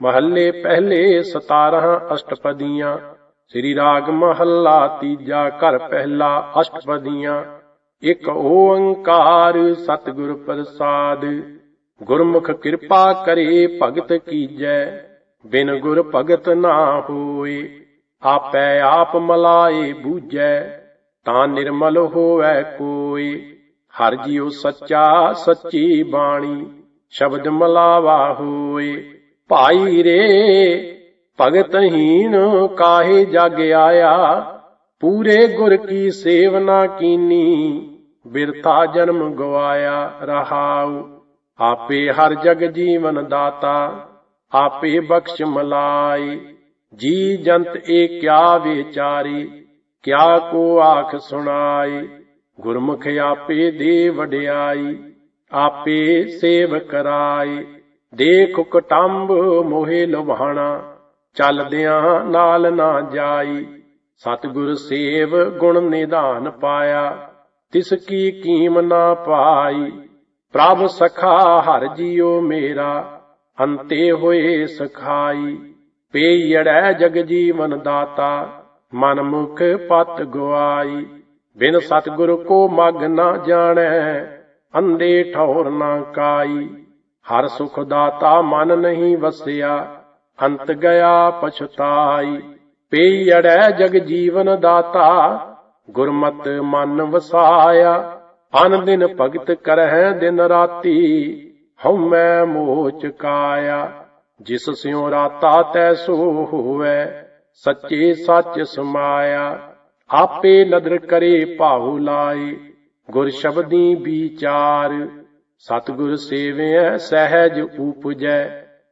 ਮਹੱਲੇ ਪਹਿਲੇ 17 ਅਸ਼ਟਪਦੀਆਂ, ਸ੍ਰੀ ਰਾਗ ਮਹੱਲਾ ਤੀਜਾ ਘਰ ਪਹਿਲਾ ਅਸ਼ਟਪਦੀਆਂ, ਇੱਕ ਓੰਕਾਰ ਸਤਿਗੁਰ ਪ੍ਰਸਾਦ। ਗੁਰਮੁਖ ਕਿਰਪਾ ਕਰੇ ਭਗਤ ਕੀਜੈ, ਬਿਨ ਗੁਰ ਭਗਤ ਨਾ ਹੋਏ, ਆਪੈ ਆਪ ਮਲਾਏ ਬੂਝੈ, ਤਾਂ ਨਿਰਮਲ ਹੋਵੈ ਕੋਈ ਹਰ ਜੀਉ ਸੱਚਾ ਸੱਚੀ ਬਾਣੀ, ਸ਼ਬਦ ਮਲਾਵਾ ਹੋਏ। ਭਾਈ ਰੇ ਭਗਤਹੀਨ ਕਾਹੇ ਜਗ ਆਇਆ? ਪੂਰੇ ਗੁਰ ਕੀ ਸੇਵਨਾ ਕੀਨੀ? ਬਿਰਥਾ ਜਨਮ ਗਵਾਇਆ ਰਹਾਉ। ਆਪੇ ਹਰ ਜਗ ਜੀਵਨ ਦਾਤਾ, ਆਪੇ ਬਖਸ਼ ਮਲਾਈ। ਜੀ ਜੰਤ ਏ ਕਿਆ ਵਿਚਾਰੀ, ਕਿਆ ਕੋ ਆਖ ਸੁਣਾਈ? ਗੁਰਮੁਖ ਆਪੇ ਦੇ ਵਡਿਆਈ, ਆਪੇ ਸੇਵ ਕਰਾਈ। ਦੇਖ ਕਟੰਬ ਮੋਹਿ ਲੁਭਾਣਾ, ਚੱਲਦਿਆਂ ਨਾਲ ਨਾ ਜਾਈ। ਸਤਿਗੁਰ ਸੇਵ ਗੁਣ ਨਿਧਾਨ ਪਾਇਆ, ਤਿਸ ਕੀ ਕੀਮ ਨਾ ਪਾਈ। ਪ੍ਰਭ ਸਖਾ ਹਰ ਜੀਓ ਮੇਰਾ, ਅੰਤੇ ਹੋਏ ਸਖਾਈ। ਪੇਯੜੈ ਜਗ ਜੀਵਨ ਦਾਤਾ ਮਨ ਮੁਖ ਪਤ ਗਵਾਈ ਬਿਨ ਸਤਿਗੁਰ ਕੋ ਮਗ ਨਾ ਜਾਣੈ, ਅੰਦੇ ਠੌਰ ਨਾ ਕਾਈ। ਹਰ ਸੁਖ ਦਾਤਾ ਮਨ ਨਹੀਂ ਵਸਿਆ, ਅੰਤ ਗਿਆ ਪਛਤਾਈ। ਪੇਯੜੈ ਜਗ ਜੀਵਨ ਦਾਤਾ, ਗੁਰਮਤ ਮਨ ਵਸਾਇਆ। ਅਨ ਦਿਨ ਭਗਤ ਕਰਹਿ ਦਿਨ ਰਾਤੀ, ਹਉਮੈ ਮੋਹ ਚੁਕਾਇਆ ਜਿਸ ਸਿਉ ਰਾਤਾ ਤੈ ਸੋ ਹੋਵੈ ਸੱਚੇ ਸੱਚ ਸਮਾਇਆ। ਆਪੇ ਨਦਰ ਕਰੇ ਭਾਉ ਲਾਏ, ਗੁਰ ਸ਼ਬਦੀ ਵਿਚਾਰ। ਸਤਿਗੁਰ ਸੇਵਿਐ, ਸਹਿਜ ਉਪਜੈ,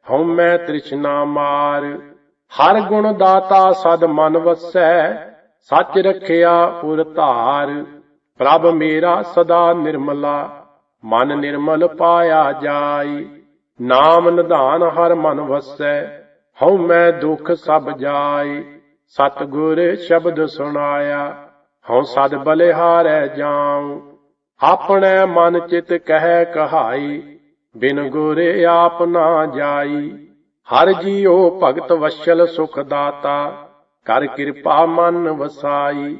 ਹਉਮੈ ਤ੍ਰਿਸ਼ਨਾ ਮਾਰ। ਹਰ ਗੁਣ ਦਾਤਾ ਸਦ ਮਨ ਵਸੈ, ਸੱਚ ਰਖਿਆ ਪੁਰ ਧਾਰ। ਪ੍ਰਭ ਮੇਰਾ ਸਦਾ ਨਿਰਮਲਾ, ਮਨ ਨਿਰਮਲ ਪਾਇਆ ਜਾਈ। ਨਾਮ ਨਿਧਾਨ ਹਰ ਮਨ ਵਸੈ ਹਉ ਮੈਂ ਦੁਖ ਸਭ ਜਾਈ। ਸਤਿਗੁਰ ਸ਼ਬਦ ਸੁਣਾਇਆ, ਹਉ ਸਦ ਬਲਿਹਾਰੈ ਜਾਉ। ਆਪਣੇ ਮਨ ਚਿਤ ਕਹਿ ਕਹਾਈ, ਬਿਨ ਗੁਰੇ ਆਪ ਨਾ ਜਾਈ। ਹਰ ਜੀਉ ਭਗਤ ਵਸ਼ਲ ਸੁਖ ਦਾਤਾ, ਕਰ ਕਿਰਪਾ ਮਨ ਵਸਾਈ।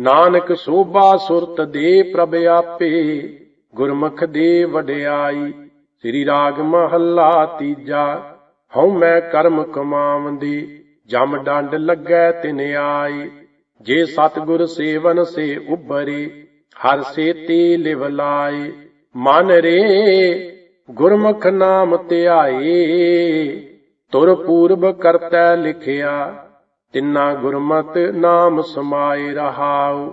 ਨਾਨਕ ਸੋਭਾ ਸੁਰਤ ਦੇ ਪ੍ਰਭ ਆਪੇ, ਗੁਰਮੁਖ ਦੇ ਵਡਿਆਈ। ਸ੍ਰੀ ਰਾਗ ਮਹੱਲਾ ਤੀਜਾ, ਹਉ ਮੈਂ ਕਰਮ ਕਮਾਵੰਦੀ, ਜਮ ਡੰਡ ਲੱਗੈ ਤਿਨ ਆਈ। ਜੇ ਸਤਿਗੁਰ ਸੇਵਨ ਸੇ ਉਬਰੇ ਹਰ ਸੇਤੀ ਲਿਵ ਲਾਏ, ਮਨ ਰੇ, ਗੁਰਮੁਖ ਨਾਮ ਧਿਆਏ। ਤੁਰ ਪੂਰਬ ਕਰਤੈ ਲਿਖਿਆ, ਤਿੰਨਾ ਗੁਰਮਤਿ ਨਾਮ ਸਮਾਏ ਰਹਾਉ।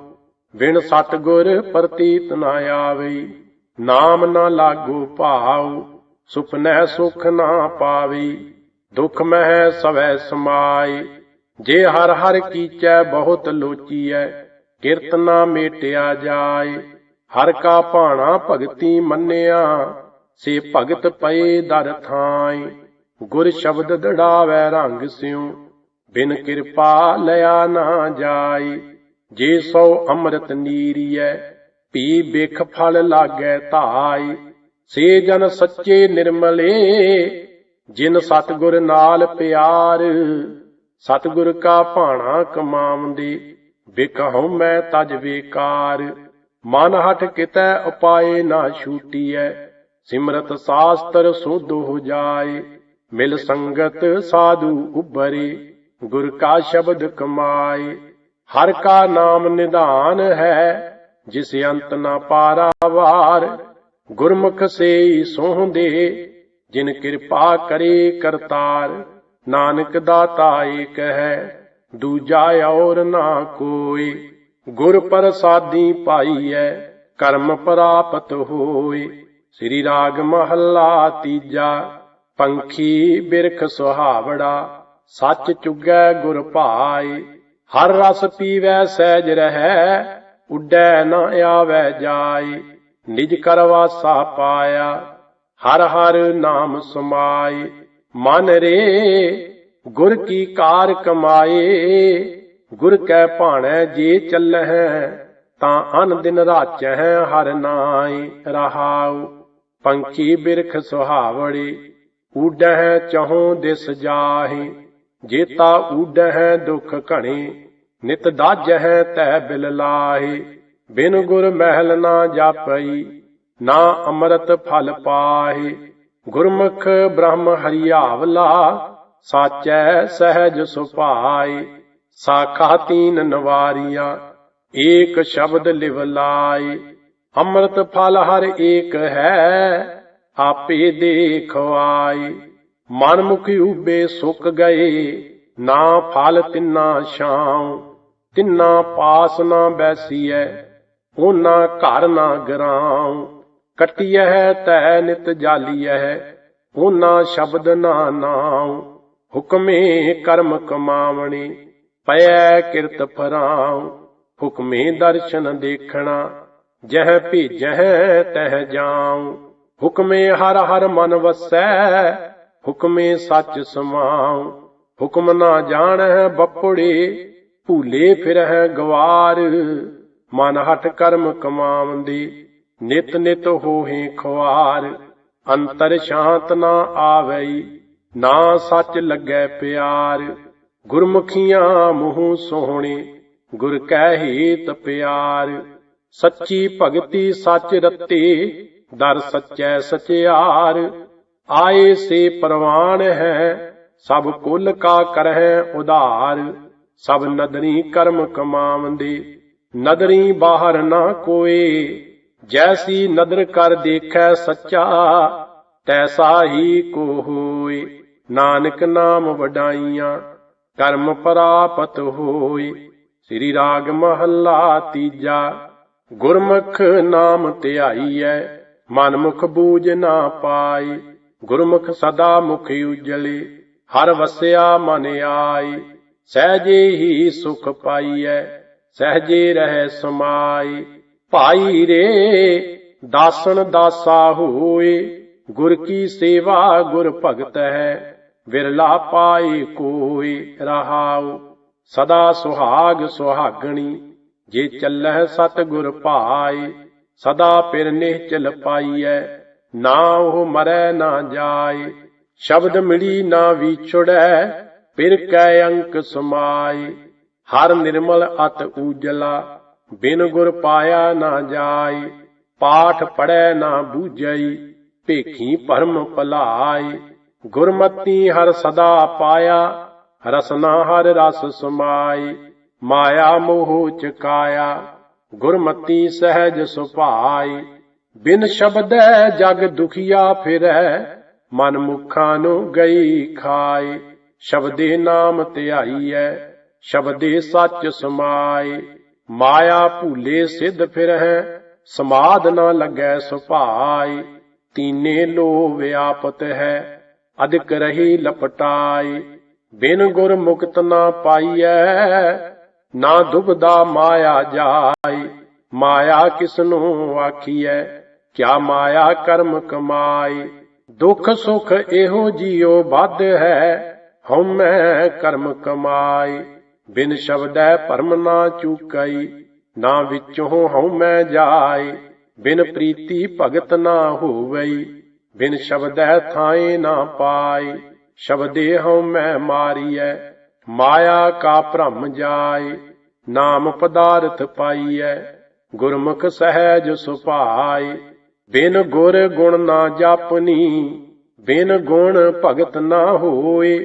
ਵਿਣ ਸਤਗੁਰ ਪ੍ਰਤੀਤ ਨਾ ਆਵੇ, ਨਾਮ ਨਾ ਲਾਗੂ ਭਾਉ। ਸੁਪਨੈ ਸੁਖ ਨਾ ਪਾਵੀ, ਦੁਖ ਮਹਿ ਸਵੈ ਸਮਾਏ। ਜੇ ਹਰ ਹਰ ਕੀਚੈ, ਬਹੁਤ ਲੋਚੀਐ। ਕਿਰਤ ਨਾ ਮੇਟਿਆ ਜਾਏ। ਹਰ ਕਾ ਭਾਣਾ ਭਗਤੀ ਮੰਨਿਆ, ਸੇ ਭਗਤ ਪਏ ਦਰ ਥਾਈ ਗੁਰ ਸ਼ਬਦ ਦੜਾਵੈ ਰੰਗ ਸਿਉ, ਬਿਨ ਕਿਰਪਾ ਲਿਆ ਨਾ ਜਾਏ। ਜੇ ਸੋ ਅੰਮ੍ਰਿਤ ਨੀਰੀਐ ਪੀ ਬਿਖ ਫਲ ਲਾਗੈ ਧਾਈ ਸੇ ਜਨ ਸੱਚੇ ਨਿਰਮਲੇ, ਜਿਨ ਸਤਗੁਰ ਨਾਲ ਪਿਆਰ। ਸਤਗੁਰ ਕਾ ਭਾਣਾ ਕਮਾਵੰਦੇ ਬਿਕਹੁ ਮੈਂ ਤਜ ਵੇਕਾਰ। ਮਨ ਹਟ ਕਿਤੈ ਉਪਾਏ ਨਾ ਛੂਟੀਐ। ਸਿਮਰਤ ਸਾਸਤਰ ਸੁਧ ਹੋ ਜਾਏ। ਮਿਲ ਸੰਗਤ ਸਾਧੂ ਉਬਰੇ ਗੁਰ ਕਾ ਸ਼ਬਦ ਕਮਾਏ। ਹਰ ਕਾ ਨਾਮ ਨਿਧਾਨ ਹੈ, ਜਿਸ ਅੰਤ ਨਾ ਪਾਰਾਵਾਰ। ਗੁਰਮੁਖ ਸੇ ਸੋਹੰਦੇ ਜਿਨ ਕਿਰਪਾ ਕਰੇ ਕਰਤਾਰ। ਨਾਨਕ ਦਾਤਾ ਏਕ ਹੈ ਦੂਜਾ ਔਰ ਨਾ ਕੋਈ। ਗੁਰ ਪ੍ਰਸਾਦੀ ਪਾਈਐ, ਕਰਮ ਪ੍ਰਾਪਤ ਹੋਏ। ਸ੍ਰੀ ਰਾਗ ਮਹੱਲਾ ਤੀਜਾ, ਪੰਖੀ ਬਿਰਖ ਸੁਹਾਵੜਾ। ਸੱਚ ਚੁਗੈ ਗੁਰ ਭਾਏ, ਹਰ ਰਸ ਪੀਵੈ ਸਹਿਜ ਰਹੈ, ਉੱਡੈ ਨ ਆਵੈ ਜਾਏ। ਨਿਜ ਕਰਵਾਸਾ ਪਾਇਆ, ਹਰ ਹਰ ਨਾਮ ਸਮਾਏ। ਮਨ ਰੇ ਗੁਰ ਕੀ ਕਾਰ ਕਮਾਏ, ਗੁਰ ਕੈ ਭਾਣੈ ਜੇ ਚੱਲਹਿ, ਤਾਂ ਅਨ ਦਿਨ ਰਾਚਹਿ ਹਰ ਨਾਈ ਰਹਾਉ। ਪੰਖੀ ਬਿਰਖ ਸੁਹਾਵੜੀ, ਊਡਹਿ ਚਹੋਂ ਦਿਸ ਜਾਹੇ। ਜੇਤਾ ਊਡਹਿ ਦੁਖ ਘਣੇ, ਨਿਤ ਦਾਜਹਿ ਤੈ ਬਿਲ ਲਾਹੇ। ਬਿਨ ਗੁਰ ਮਹਿਲ ਨਾ ਜਾਪਈ, ਨਾ ਅੰਮ੍ਰਿਤ ਫਲ ਪਾਹੇ। ਗੁਰਮੁਖ ਬ੍ਰਹਮ ਹਰਿਆਵਲਾ ਸਾਚੈ ਸਹਿਜ ਸੁਭਾਈ ਸਾਖਾ ਤੀਨ ਨਵਾਰੀਆਂ, ਏਕ ਸ਼ਬਦ ਲਿਵ ਲਾਈ ਅੰਮ੍ਰਿਤ ਫਲ ਹਰ ਏਕ ਹੈ, ਆਪੇ ਦੇਖਵਾਈ ਮਨ ਮੁਖੀ ਉਬੇ ਸੁੱਕ ਗਏ, ਨਾ ਫਲ ਤਿੰਨਾ ਛਾਉ। ਤਿੰਨਾ ਪਾਸ ਨਾ ਬੈਸੀਐ ਉਹਨਾਂ ਘਰ ਨਾ ਗਰਾਉ। ਕਟਿਐ ਤੈ ਨਿਤ ਜਾਲੀਐ ਉਹਨਾਂ ਸ਼ਬਦ ਨਾ ਨਾਉ। ਹੁਕਮੇ ਕਰਮ ਕਮਾਵਣੇ ਪਇਐ ਕਿਰਤ ਫਰਾਉ, ਹੁਕਮੇ ਦਰਸ਼ਨ ਦੇਖਣਾ, ਜਹ ਭੇਜਹਿ ਤਹ ਜਾਉ। ਹੁਕਮੇ ਹਰ ਹਰ ਮਨ ਵਸੈ, ਹੁਕਮੇ ਸੱਚ ਸਮਾਉ। ਹੁਕਮ ਨਾ ਜਾਣਹਿ ਬੱਪੜੇ, ਭੂਲੇ ਫਿਰਹਿ ਗਵਾਰ। ਮਨ ਹਟ ਕਰਮ ਕਮਾਵੰਦੀ ਨਿਤ ਨਿਤ ਹੋਹੇ ਖੁਆਰ। ਅੰਤਰ ਸ਼ਾਂਤ ਨਾ ਆਵਈ ਨਾ ਸੱਚ ਲੱਗੈ ਪਿਆਰ, ਗੁਰਮੁਖੀਆਂ ਮੂੰਹ ਸੋਹਣੇ, ਗੁਰ ਕਹਿ ਹੀਤ ਪਿਆਰ। ਸੱਚੀ ਭਗਤੀ ਸੱਚ ਰਤੇ, ਦਰ ਸੱਚੈ ਸਚਿਆਰ। ਆਏ ਸੇ ਪ੍ਰਵਾਨ ਹੈ, ਸਭ ਕੁਲ ਕਾ ਕਰਹਿ ਉਧਾਰ। ਸਭ ਨਦਰੀ ਕਰਮ ਕਮਾਵੰਦੇ, ਨਦਰੀ ਬਾਹਰ ਨਾ ਕੋਏ। ਜੈਸੀ ਨਦਰ ਕਰ ਦੇਖੈ ਸੱਚਾ, ਤੈਸਾ ਹੀ ਕੋ ਹੋਏ। ਨਾਨਕ ਨਾਮ ਵਡਾਈਆਂ, ਕਰਮ ਪ੍ਰਾਪਤ ਹੋਏ ਸ੍ਰੀ ਰਾਗ ਮਹੱਲਾ ਤੀਜਾ, ਗੁਰਮੁਖ ਨਾਮ ਧਿਆਈਐ ਮਨ ਮੁਖ ਬੂਝ ਨਾ ਪਾਈ। ਗੁਰਮੁਖ ਸਦਾ ਮੁਖ ਉਜਲੇ, ਹਰ ਵਸਿਆ ਮਨ ਆਈ। ਸਹਜੇ ਹੀ ਸੁਖ ਪਾਈਐ, ਸਹਜੇ ਰਹਿ ਸਮਾਈ। ਭਾਈ ਰੇ, ਦਾਸਨ ਦਾਸਾ ਹੋਏ। ਗੁਰ ਕੀ ਸੇਵਾ ਗੁਰ ਭਗਤ ਹੈ, ਵਿਰਲਾ ਪਾਏ ਕੋਈ ਰਹਾਉ। ਸਦਾ ਸੁਹਾਗ ਸੁਹਾਗਣੀ, ਜੇ ਚੱਲਹਿ ਸਤ ਗੁਰ ਭਾਈ ਸਦਾ ਪਿਰ ਨਿਹਚਲ ਪਾਈਐ। ਨਾ ਉਹ ਮਰੈ ਨਾ ਜਾਏ, ਸ਼ਬਦ ਮਿਲੀ ਨਾ ਵਿਛੜੈ, ਪਿਰ ਕੈ ਅੰਕ ਸਮਾਈ ਹਰ ਨਿਰਮਲ ਅਤ ਊਜਲਾ, ਬਿਨ ਗੁਰ ਪਾਇਆ ਨਾ ਜਾਏ, ਪਾਠ ਪੜੈ ਨਾ ਬੂਝਈ। ਭੇਖੀ ਭਰਮ ਭਲਾਏ, ਗੁਰਮਤੀ ਹਰ ਸਦਾ ਪਾਇਆ ਰਸਨਾ ਹਰ ਰਸ ਸਮਾਈ ਮਾਇਆ ਮੋਹ ਚਕਾਇਆ, ਗੁਰਮਤੀ ਸਹਿਜ ਸੁਭਾਈ ਬਿਨ ਸ਼ਬਦੈ ਜਗ ਦੁਖੀਆ ਫਿਰੈ, ਮਨ ਮੁਖਾਂ ਨੂੰ ਗਈ ਖਾਏ, ਸ਼ਬਦੇ ਨਾਮ ਧਿਆਈਐ, ਸ਼ਬਦੇ ਸੱਚ ਸਮਾਏ, ਮਾਇਆ ਭੂਲੇ ਸਿੱਧ ਫਿਰਹਿ, ਸਮਾਦ ਨਾ ਲੱਗੈ ਸੁਭਾਈ ਤੀਨੇ ਲੋ ਵਿਆਪਤ ਹੈ, ਅਧਿਕ ਰਹੀ ਲਪਟਾਈ ਬਿਨ ਗੁਰ ਮੁਕਤ ਨਾ ਪਾਈਐ, ਨਾ ਦੁਬਦਾ ਮਾਇਆ ਜਾਈ ਮਾਇਆ ਕਿਸਨੂੰ ਆਖੀਐ, ਕਿਆ ਮਾਇਆ ਕਰਮ ਕਮਾਈ ਦੁਖ ਸੁਖ ਇਹੋ ਜਿਉ ਵੱਧ ਹੈ ਹਉਮੈ ਕਰਮ ਕਮਾਈ ਬਿਨ ਸ਼ਬਦੈ ਭਰਮ ਨਾ ਚੂਕਈ, ਨਾ ਵਿੱਚੋਂ ਹਉਮੈ ਜਾਏ। ਬਿਨ ਪ੍ਰੀਤੀ ਭਗਤ ਨਾ ਹੋਵਈ, ਬਿਨ ਸ਼ਬਦੈ ਥਾਏ ਨਾ ਪਾਈ ਸ਼ਬਦੇ ਹਉਮੈ ਮਾਰੀਐ, ਮਾਇਆ ਕਾ ਭ੍ਰਮ ਜਾਏ, ਨਾਮ ਪਦਾਰਥ ਪਾਈਐ, ਗੁਰਮੁਖ ਸਹਿਜ ਸੁਭਾਈ ਬਿਨ ਗੁਰ ਗੁਣ ਨਾ ਜਾਪਨੀ, ਬਿਨ ਗੁਣ ਭਗਤ ਨਾ ਹੋਏ,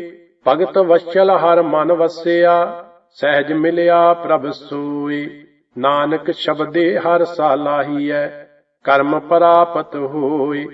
ਭਗਤ ਵਸ਼ਲ ਹਰ ਮਨ ਵਸਿਆ, ਸਹਿਜ ਮਿਲਿਆ ਪ੍ਰਭ ਸੋਏ। ਨਾਨਕ ਸ਼ਬਦੇ ਹਰ ਸਾਲਾਹੀਐ ਕਰਮ ਪ੍ਰਾਪਤ ਹੋਏ